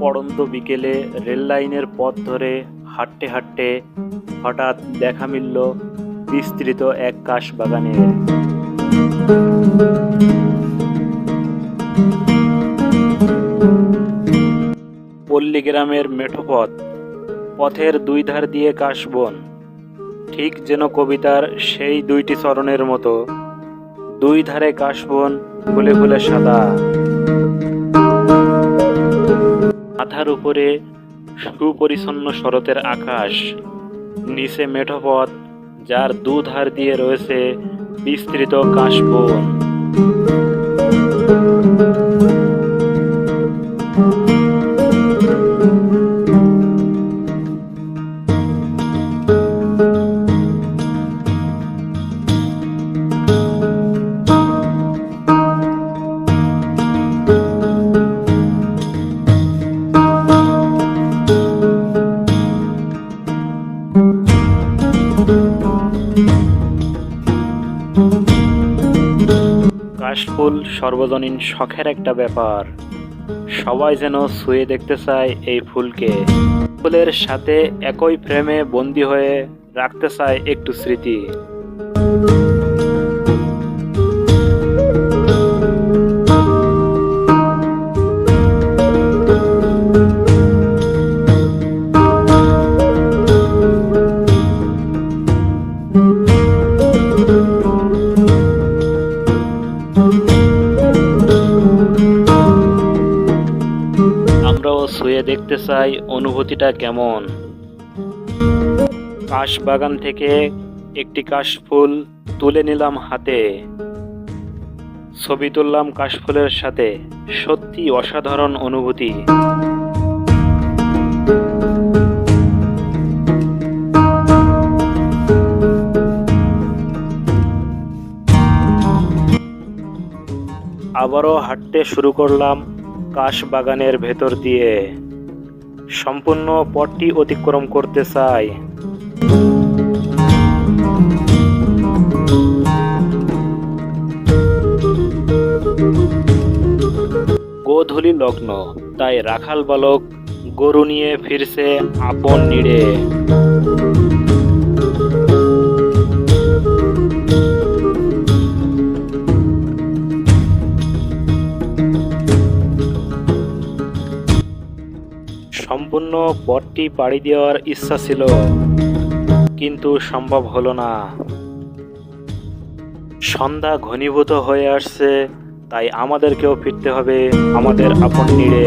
পড়ন্ত বিকেলে রেল লাইনের পথ ধরে হাঁটতে হাঁটতে হঠাৎ দেখা মিলল বিস্তৃত এক কাশ বাগানের পল্লী গ্রামের মেঠো পথ পথের দুই ধার দিয়ে কাশবন। ঠিক যেন কবিতার সেই দুইটি চরণের মতো, দুই ধারে কাশবন ফুলে ফুলে সাদা। মাথার উপরে সুপরিচ্ছন্ন শরতের আকাশ নিচে মেঠোপথ যার দুধার দিয়ে রয়েছে বিস্তৃত কাশবন। কাশফুল সর্বজনীন শখের একটা ব্যাপার। সবাই যেন ছুঁয়ে দেখতে চায় এই ফুলকে। ফুলের সাথে একই ফ্রেমে বন্দি হয়ে রাখতে চায় একটু স্মৃতি। ছুঁয়ে দেখতে চাই অনুভূতিটা কেমন। কাশ বাগান থেকে একটি কাশফুল তুলে নিলাম হাতে। ছবি তুললাম কাশফুলের সাথে, সত্যি অসাধারণ অনুভূতি। আবারও হাঁটতে শুরু করলাম কাশ বাগানের ভেতর দিয়ে। সম্পূর্ণ পথটি অতিক্রম করতে চাই। গোধূলি লগ্ন, তাই রাখাল বালক গরু নিয়ে ফিরছে আপন নিড়ে। সম্পূর্ণ পথটি পাড়ি দেওয়ার ইচ্ছা ছিল, কিন্তু সম্ভব হলো না। সন্ধ্যা ঘনীভূত হয়ে আসছে, তাই আমাদেরকেও ফিরতে হবে আমাদের আপন নিড়ে